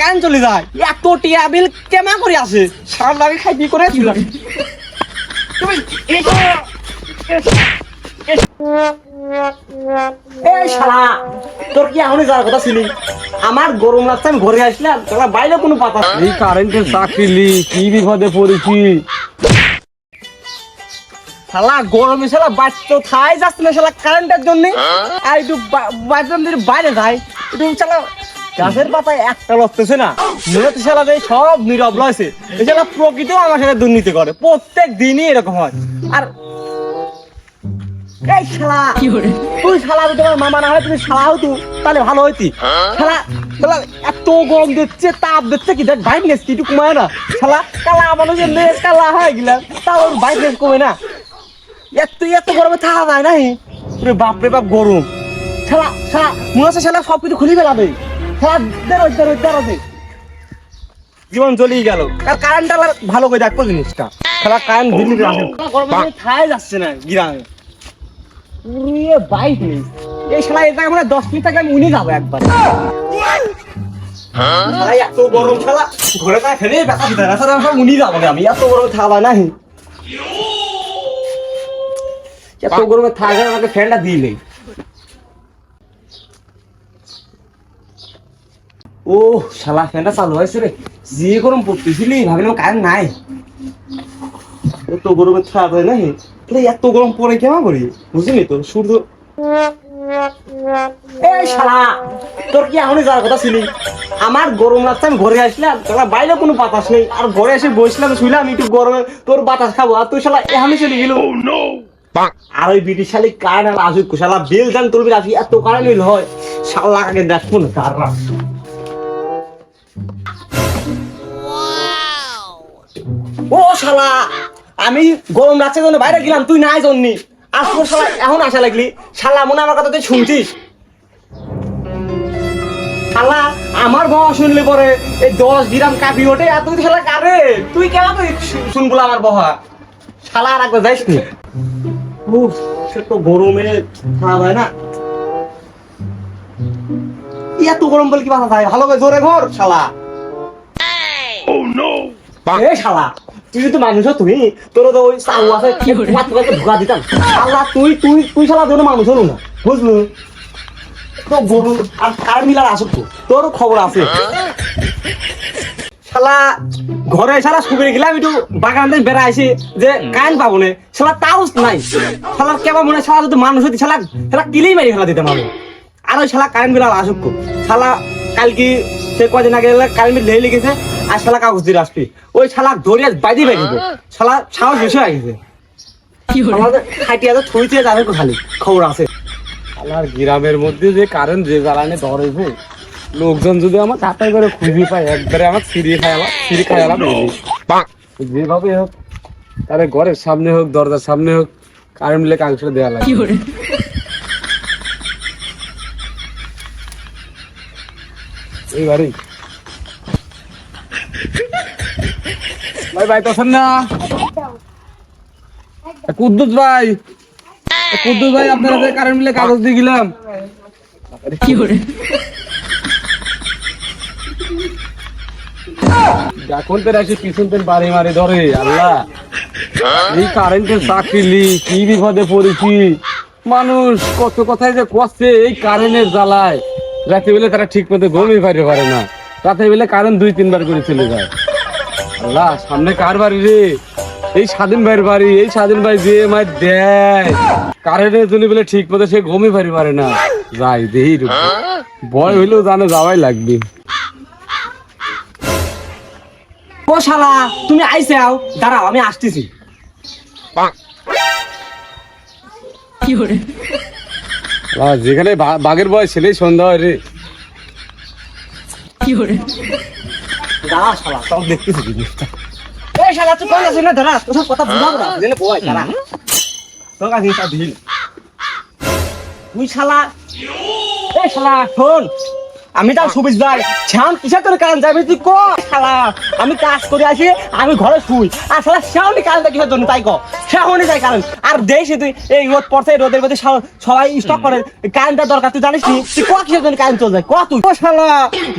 কান চলে যায়? এত টিয়া বিল কেমা করে আসে? সার লাগে খাই কি করে এই শালা তোর কি এখনই যাওয়ার কথা ছিলি? আমার গরম লাগছে আমি ঘরে আসলাম তোরা বাইরে কোনো পাতা এই কারেন্টের চাকরি কি বিপদে পড়েছি? শালা গরমে শালা বাচ্চা থাই যাচ্ছে না শালা কারেন্টের জন্য। আর একটু বাইরে যায়। একটু শালা গাছের পাতায় একটা লড়তেছে না। হচ্ছে শালা সব নীরব রয়েছে শালা প্রকৃতিও আমার সাথে দুর্নীতি করে। প্রত্যেক দিনই এরকম হয়। আর এই শালা তুই শালা তোমার মামা না হয় তুমি শালা হতো তাহলে ভালো হইতি। শালা শালা এত গরম দিচ্ছে তাপ দিচ্ছে কি? দেখ ব্রাইটনেস কি? একটু কমায় না। শালা কালা মানুষের লেজ কালা হয়ে গেলাম তাও ব্রাইটনেস কমে না। এত এত গরমে থাকা যায় নাই রে বাপ রে বাপ গরম। শালা শালা মনে হচ্ছে শালা সব কিছু খুলে ফেলাবে। দে। জীবন চলেই গেল। আর কারেন্ট ভালো করে দেখব জিনিসটা। শালা কারেন্ট আসে যাচ্ছে না গ্রামে পুরিয়ে বাইক নেই এই শালা এটা মানে দশ মিনিট আগে আমি উনি যাব একবার। শালা এত গরম শালা ঘরে তা ফেলে ব্যথা দিতে না শালা সব উনি যাব আমি এত গরম থাকা নাই এত গরমে থাকে আমাকে ফ্যানটা দিলে। ও শালা ফ্যানটা চালু হয়েছে রে। যে গরম পড়তেছিলি ভাবলাম কারেন্ট নাই। এত গরমে থাকা হয় নাই তাহলে এত গরম পড়ে কেমন করি? বুঝলি তো সূর্য এই শালা তোর কি এখনই যাওয়ার কথা ছিলি? আমার গরম লাগছে আমি ঘরে আসলাম তোরা বাইরে কোনো বাতাস নেই। আর ঘরে এসে বসলাম শুইলাম একটু গরমে তোর বাতাস খাব। আর তুই শালা এখনই চলে গেল আর ওই ব্রিটিশ শালি কারেন্ট আর আসুক শালা বেল জান তুলবি আসি এত কারেন্ট হয়। শালা আগে দেখব না তার ও শালা আমি গরম লাগছে জন্য বাইরে গেলাম তুই নাই জন্যি। আর তোর শালা এখন আসা লাগলি। শালা মনে আমার কথা তুই শুনছিস শালা আমার শুনলে পরে এই দশ গ্রাম কাপি ওঠে আর তুই শালা কারে? তুই কেন তুই শু- শুনগুলো আমার বহা শালা আর একবার যাইস নি? উফ, সে তো গরমে খারাপ হয় না। এত গরম বলে কি বাসা থাকে ভালো করে জোরে ঘর শালা। এ শালা তুই যদি মানুষ তুই তোর তো ওই চাউ আছে একটা ধোকা দিতাম। শালা তুই তুই তুই শালা তোর মানুষ হলো না বুঝলু? তো গরু আর কার মিলার আসুক তো তোর খবর আছে। শালা ঘরে শালা শুকিয়ে গেলাম একটু বাগান দিয়ে বেড়াইছি যে কান পাবো না। শালা তাও নাই। শালা কেমন মনে শালা যদি মানুষ হতি শালা শালা কিলেই মারি ফেলা দিতে পারব আর ওই শালা কারেন্ট বিল আসুক শালা কালকে সে কদিন আগে বিল লেগে গেছে আর শালা কাগজ দিয়ে আসবি ওই শালা ধরিয়া বাইদি বাইদি শালা সাহস বেশি হয়ে গেছে। আমাদের খাটিয়া তো ছুঁইতে যাবে খালি খবর আছে। আর গ্রামের মধ্যে যে কারেন্ট যে জ্বালানি ধরেছে লোকজন যদি আমার কাটাই করে খুঁজি পায় একবারে আমার সিঁড়ি খাইলাম সিঁড়ি খাইলাম যেভাবে হোক তাহলে ঘরের সামনে হোক দরজার সামনে হোক কারেন্ট মিলে কাংসটা দেওয়া লাগে ভাই ভাই তখন না। কুদ্দুস ভাই। কুদ্দুস ভাই আপনার হাতে কারেন্ট মিলে কাগজ দিয়ে গেলাম। এখন তো রাখছি পিছন তেন বাড়ি মারি ধরে আল্লাহ। এই কারেন্টের চাকরি কি বিপদে পড়েছি। মানুষ কত কথাই যে কষ্টে এই কারেন্টের জ্বালায়। রাতে বেলে তারা ঠিক মতো ঘুমিয়ে পারে পারে না। রাতে বেলে কারেন্ট দুই তিনবার করে চলে যায়। আল্লাহ সামনে কার বাড়ি রে? এই স্বাধীন ভাইয়ের বাড়ি এই স্বাধীন ভাই যে মায়ের দেয়। কারেন্টের জন্য বলে ঠিক মতো সে ঘুমিয়ে পারি পারে না। যাই দেহি ভয় হইলেও জানে যাওয়াই লাগবে। ও শালা তুমি আইসে আও। দাঁড়াও আমি আসতেছি। আহ, যেখানে বা- বাঘের বয়স ছেলেই সন্ধ্যা হয় রে। দাঁড়া শালা তখন দেখতেছি এই শালা তুই কোন আছিস? না দাঁড়া তোর কথা বুঝাবো না। জেনে বয় দাঁড়া। তোর কাছে সব দিল তুই শালা এই শালা শোন। আমি তার সুবিস ভাই। শ্যাম, কিসের তোর কারণ যাবে? তুই ক? শালা, আমি কাজ করে আসি, আমি ঘরে শুই। আর শালা শ্যামনি কারণটা কিসের জন্য? তাই ক? শ্যামনি যাই কারণ। আর দেশ তুই এই রোদ পড়ছে রোদের মধ্যে সবাই স্টক করে। কারেন্টটা দরকার, তুই জানিস তুই ক কিসের জন্য কারেন্ট চলে যায় ক তুই? ও শালা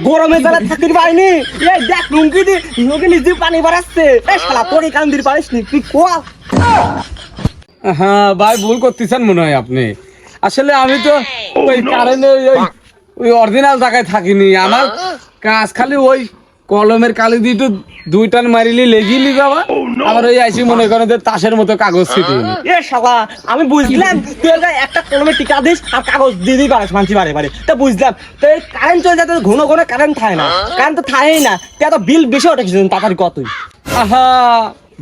গরমে জ্বালা থাকতে পারিনি। এই দেখ, লুঙ্গি দি লুঙ্গি নিজে পানি বাড়াচ্ছে। এই শালা তোর এই কারণ দিতে পারিস নি? তুই ক? হ্যাঁ ভাই, ভুল করতেছেন মনে হয় আপনি। আসলে আমি তো ওই কারণে ওই ওই অরিজিনাল জায়গায় থাকিনি। আমার কাজ খালি ওই কলমের কালি দিয়ে একটু দুই টান মারিলি লেগিলি বাবা আবার। ওই আইসি মনে করেন যে তাসের মতো কাগজ ছিটিয়ে এ শালা আমি বুঝলাম তুই একটা কলমে টিকা দিস আর কাগজ দিয়ে দিই পারিস মানছি বারে বারে তা বুঝলাম তো এই কারেন্ট চলে যাতে ঘন ঘন কারেন্ট থাকে না। কারেন্ট তো থাকেই না। তুই এত বিল বেশি ওঠে কিছু তাড়াতাড়ি কত তুই। আহা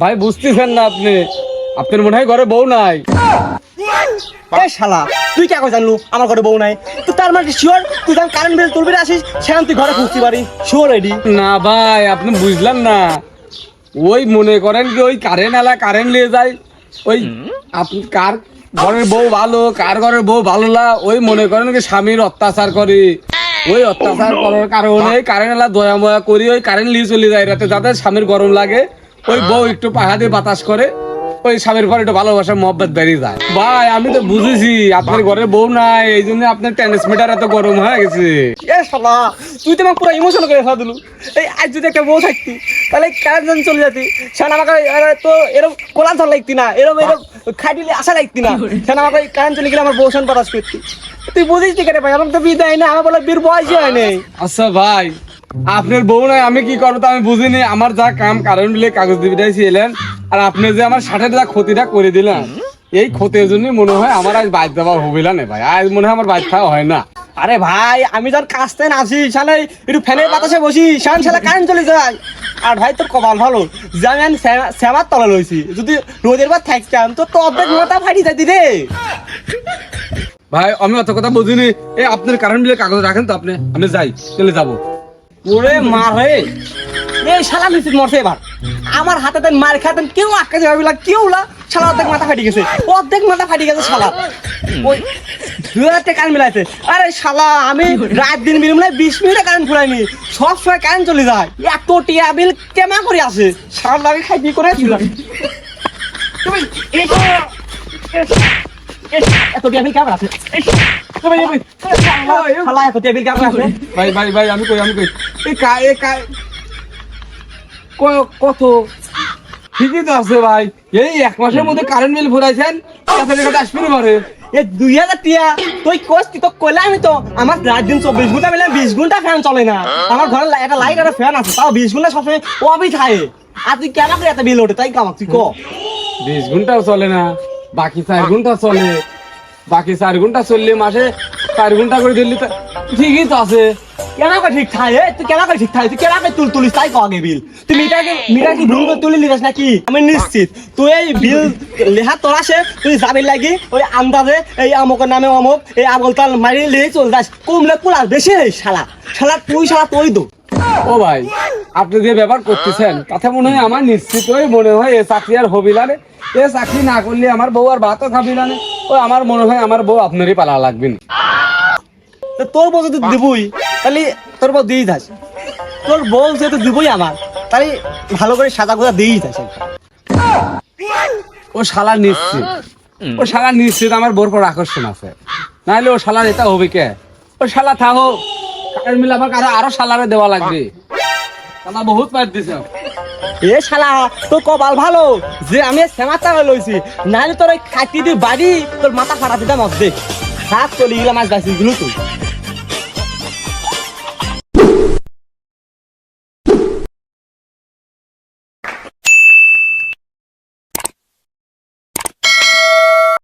ভাই বুঝতেছেন না আপনি। আপনার মনে হয় ঘরে বউ নাই? এ শালা তুই কে জানলু? আমার ঘরে বউ নাই। তো তার মানে শিওর তুই যখন কারেন্ট বিল তুলবি আসিস সেখান তুই ঘরে খুঁজতে পারি। শিওর রেডি না ভাই আপনি বুঝলেন না। ওই মনে করেন কি ওই কারেন্ট আলা কারেন্ট নিয়ে যায়। ওই আপনি কার ঘরের বউ ভালো কার ঘরের বউ ভালো না ওই মনে করেন কি স্বামীর অত্যাচার করে। ওই অত্যাচার করার কারণে কারেন্ট আলা দয়া ময়া করি ওই কারেন্ট নিয়ে চলে যায়। রাতে যাতে স্বামীর গরম লাগে ওই বউ একটু পাহা দিয়ে বাতাস করে ওই স্বামীর পরে একটু ভালোবাসা মহব্বত বেরিয়ে যায়। ভাই আমি তো বুঝেছি আপনার ঘরে বউ নাই এই জন্য আপনার ট্রান্সমিটার এত গরম হয়ে গেছে। এ শালা তুই তো আমার পুরো ইমোশন করে ফেলা দিলু। এই আজ যদি একটা বউ থাকতি তাহলে কারেন্ট যখন চলে যেতি? সেন আমাকে আরে তো এরকম কোলান ধর লাগতি না এরকম এরকম খাইলে আশা লাগতি না। সেন আমাকে কারেন্ট চলে গেলে আমার বউ সেন পারাস করতি তুই বুঝিস ঠিক আছে ভাই আমার তো বিয়ে দেয় না আমার বলে বীর বয়সই হয় নাই। আচ্ছা ভাই আপনার বউ নাই আমি কি করব তা আমি বুঝিনি। আমার যা কাম কারণ মিলে কাগজ দিবি এলেন আর আপনি যে আমার ষাটের যা ক্ষতিটা করে দিলেন এই ক্ষতির জন্য মনে হয় আমার আজ বাইর দেওয়া হবিলা না ভাই। আজ মনে হয় আমার বাইর খাওয়া হয় না। আরে ভাই আমি যখন কাজতে আসি শালা একটু ফ্যানের বাতাসে বসি শান শালা কারেন্ট চলে যায়। আর ভাই তোর কপাল ভালো। যে আমি আমি শ্যামা- শ্যামার তলা লইছি। যদি রোদের বার থাকতাম তো তো অর্ধেক মাথা ফাটি যাইতি রে। ভাই আমি অত কথা বুঝিনি। এই আপনার কারণ মিলে কাগজ রাখেন তো আপনি। আমি যাই চলে যাব। ওরে মার হয়ে এই শালা নিশ্চিত মরছে এবার। আমার হাতে দেন মার খাতেন কেউ আটকা যাবে না কেউ না। শালা অর্ধেক মাথা ফাটি গেছে, অর্ধেক মাথা ফাটি গেছে শালা। ওই দুয়াতে কারেন্ট মিলাইছে। আরে শালা, আমি রাত দিন মিলিম না, বিশ মিনিটে কারেন্ট ফুরাইনি সব সময় কারেন্ট চলে যায়। এত টিয়া বিল কেমা করে আছে? শালা লাগে খাই দিয়ে করে এত টিয়া বিল কেমন আছে? শালা এত টিয়া কেমন আছে? ভাই ভাই ভাই আমি কই আমি কই? এই কা এ কা কত? ঠিকই তো আছে ভাই। এই এক মাসের মধ্যে কারেন্ট বিল ভরাইছেন কাছে টাকা আসবেন পারে এ দুই হাজার টিয়া তুই কোচ তুই তো কইলে তো আমার রাত দিন চব্বিশ ঘণ্টা মিলে বিশ ঘণ্টা ফ্যান চলে না। আমার ঘরে একটা লাইট একটা ফ্যান আছে তাও বিশ ঘণ্টা সবসময় অবি থাকে। আর তুই কেন করে এত বিল ওঠে? তাই কামাক তুই ক? বিশ ঘন্টাও চলে না বাকি চার ঘণ্টা চলে। বাকি চার ঘণ্টা চললে মাসে চার ঘণ্টা করে দিল্লি ঠিকই তো আছে। কেন করে ঠিক থাকে তুই কেন ঠিক থাকে তুই কেন করে তুল তুলিস, তাই ক আগে বিল। তুই মিটারকে মিটার কি ভুল করে তুলি নিস নাকি? আমি নিশ্চিত। তুই এই বিল লেহা তোর তুই যাবি লাগি ওই আন্দাজে এই আমকের নামে অমুক, এই আমলতাল মারি লিয়ে চল যাস। কমলে কুলার বেশি শালা। শালা, তুই শালা, তুই দো ও ভাই, আপনি যে ব্যাপার করতেছেন, তাতে মনে হয় আমার নিশ্চিত নিশ্চিতই মনে হয় এ চাকরি আর হবি না রে। এ চাকরি না করলে আমার বউ আর ভাতও খাবি না রে। ও, আমার মনে হয় আমার বউ আপনারই পালা লাগবে তোর বউ যদি দিবই তাহলে তোর বউ দিয়েই থাস তোর বউ যেহেতু দিবই আমার তাহলে ভালো করে সাদা গোদা দিয়েই থাস ও শালা নিশ্চিত। ও শালা নিশ্চিত আমার বোর পর আকর্ষণ আছে। নাহলে ও শালার এটা হবে কে? ও শালা থাকো কারেন্ট মিলে আমার আরও আরও শালারে দেওয়া লাগবে। শালা বহুত মার দিছে। এ শালা তোর কপাল ভালো যে আমি শ্যামার টাকা লইছি। নাহলে তোর ওই খাটি দিয়ে বাড়ি তোর মাথা ফাটা দিতাম অর্ধেক হাত চলে গেলাম আজ গাছি দিল তুই